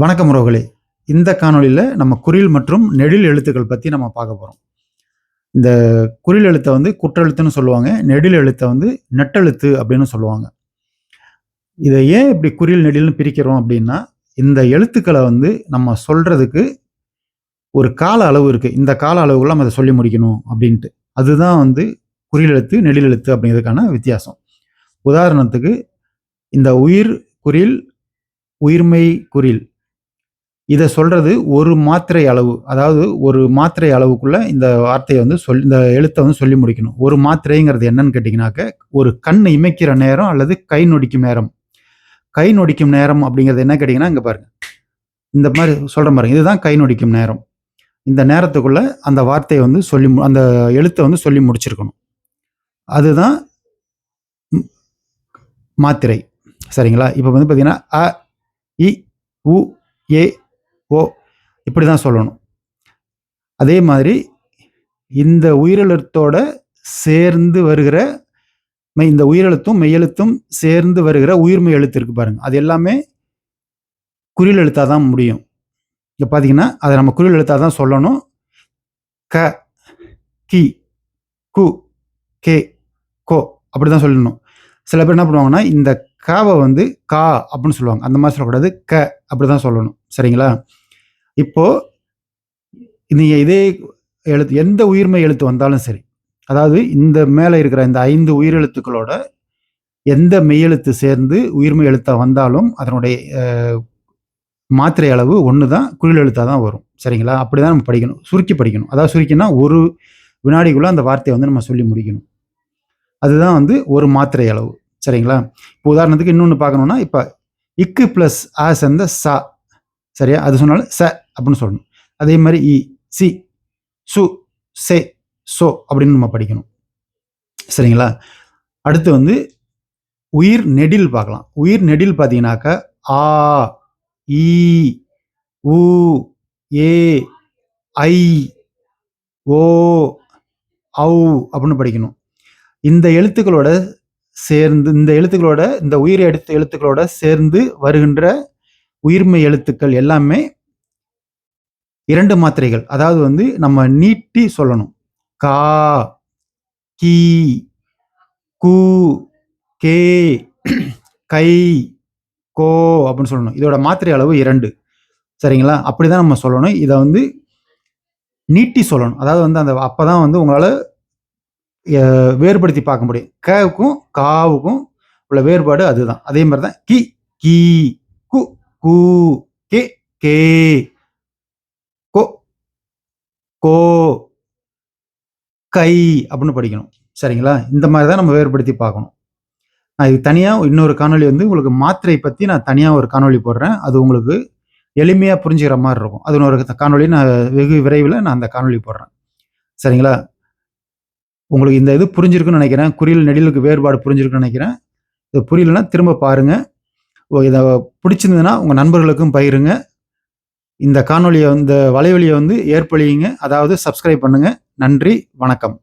வணக்கம் உறவுகளே. இந்த காணொளியில் நம்ம குறில் மற்றும் நெடில் எழுத்துக்கள் பற்றி நம்ம பார்க்க போகிறோம் இந்த குறில் எழுத்தை வந்து குற்றெழுத்துன்னு சொல்லுவாங்க நெடில் எழுத்தை வந்து நெட்டெழுத்து அப்படின்னு சொல்லுவாங்க. இதை ஏன் இப்படி குறில் நெடில்னு பிரிக்கிறோம் அப்படின்னா இந்த எழுத்துக்களை வந்து நம்ம சொல்கிறதுக்கு ஒரு கால அளவு இருக்குது இந்த கால அளவுக்குள்ள நம்ம அதை சொல்லி முடிக்கணும் அப்படின்ட்டு. அதுதான் வந்து குறில் எழுத்து நெடில் எழுத்து அப்படிங்கிறதுக்கான வித்தியாசம். உதாரணத்துக்கு இந்த உயிர் குறில் உயிர்மை குறில் இதை சொல்றது ஒரு மாத்திரை அளவு அதாவது ஒரு மாத்திரை அளவுக்குள்ள இந்த வார்த்தையை வந்து சொல் இந்த எழுத்தை வந்து சொல்லி முடிக்கணும். ஒரு மாத்திரைங்கிறது என்னன்னு கேட்டிங்கனாக்க ஒரு கண் இமைக்கிற நேரம் அல்லது கை நொடிக்கும் நேரம். கை நொடிக்கும் நேரம் அப்படிங்கிறது என்ன கேட்டிங்கன்னா இங்கே பாருங்க. இந்த மாதிரி சொல்கிற பாருங்க இதுதான் கை நொடிக்கும் நேரம். இந்த நேரத்துக்குள்ள அந்த வார்த்தையை வந்து சொல்லி மு- அந்த எழுத்தை வந்து சொல்லி முடிச்சிருக்கணும். அதுதான் மாத்திரை. சரிங்களா? இப்போ வந்து பார்த்தீங்கன்னா அ இ உ ஏ ஓ இப்படி தான் சொல்லணும். அதே மாதிரி இந்த உயிரெழுத்தோட சேர்ந்து வருகிற மெய் இந்த உயிரெழுத்தும் மெய்யெழுத்தும் சேர்ந்து வருகிற உயிர்மெய் எழுத்து இருக்கு பாருங்க. அது எல்லாமே குறில் எழுத்தாக தான் முடியும். இங்கே பார்த்தீங்கன்னா அதை நம்ம குறில் எழுத்தாக தான் சொல்லணும். க கி கு கே கோ அப்படி தான் சொல்லணும். சில பேர் என்ன பண்ணுவாங்கன்னா இந்த காவை வந்து கா அப்படின்னு சொல்லுவாங்க. அந்த மாதிரி சொல்லக்கூடாது. க அப்படி தான் சொல்லணும். சரிங்களா? இப்போ நீங்கள் இதே எழுத்து எந்த உயிர்மை எழுத்து வந்தாலும் சரி அதாவது இந்த மேலே இருக்கிற இந்த ஐந்து உயிரெழுத்துக்களோட எந்த மெய்யெழுத்து சேர்ந்து உயிர்மை எழுத்தாக வந்தாலும் அதனுடைய மாத்திரை அளவு ஒன்று தான் குறில் எழுத்தாக தான் வரும். சரிங்களா? அப்படி தான் நம்ம படிக்கணும். சுருக்கி படிக்கணும். அதாவது சுருக்கினா ஒரு வினாடிக்குள்ளே அந்த வார்த்தையை வந்து நம்ம சொல்லி முடிக்கணும். அதுதான் வந்து ஒரு மாத்திரை அளவு. சரிங்களா? இப்போ உதாரணத்துக்கு இன்னொன்று பார்க்கணுன்னா இப்போ இக்கு ப்ளஸ் ஆஸ் அந்த சா சரியா? அது சொன்னாலும் ச அப்படின்னு சொல்லணும். அதே மாதிரி இ சி சு சே சோ அப்படின்னு நம்ம படிக்கணும். சரிங்களா? அடுத்து வந்து உயிர் நெடில் பார்க்கலாம். உயிர் நெடில் பார்த்தீங்கன்னாக்கா ஆ ஈ உ ஏ ஐ ஓ ஔ அப்படின்னு படிக்கணும். இந்த எழுத்துக்களோட சேர்ந்து இந்த எழுத்துக்களோட இந்த உயிர் எடுத்த எழுத்துக்களோட சேர்ந்து வருகின்ற உயிர்மை எழுத்துக்கள் எல்லாமே இரண்டு மாத்திரைகள். அதாவது வந்து நம்ம நீட்டி சொல்லணும். கா கி கு கே கை கோ அப்படின்னு சொல்லணும். இதோட மாத்திரை அளவு இரண்டு. சரிங்களா? அப்படிதான் நம்ம சொல்லணும். இதை வந்து நீட்டி சொல்லணும். அதாவது வந்து அந்த அப்போ தான் வந்து உங்களால் வேறுபடுத்தி பார்க்க முடியும். கவுக்கும் காவுக்கும் உள்ள வேறுபாடு அதுதான். அதே மாதிரி தான் கி கி கு கி கே கே கோ கோ கை அப்படின்னு படிக்கணும். சரிங்களா? இந்த மாதிரி தான் நம்ம வேறுபடுத்தி பார்க்கணும். நான் இது தனியாக இன்னொரு காணொளி வந்து உங்களுக்கு மாத்திரை பற்றி நான் தனியாக ஒரு காணொளி போடுறேன். அது உங்களுக்கு எளிமையாக புரிஞ்சுக்கிற மாதிரி இருக்கும். அது ஒரு காணொலி நான் வெகு விரைவில் நான் அந்த காணொலி போடுறேன். சரிங்களா? உங்களுக்கு இந்த இது புரிஞ்சிருக்குன்னு நினைக்கிறேன். குறியில் நெடிலுக்கு வேறுபாடு புரிஞ்சிருக்குன்னு நினைக்கிறேன். இது புரியலன்னா திரும்ப பாருங்கள் இதை பிடிச்சிருந்ததுன்னா உங்கள் நண்பர்களுக்கும் பகிருங்க. இந்த காணொலியை இந்த வலைவலியை வந்து ஏற்பழியுங்க அதாவது சப்ஸ்கிரைப் பண்ணுங்கள் நன்றி வணக்கம்.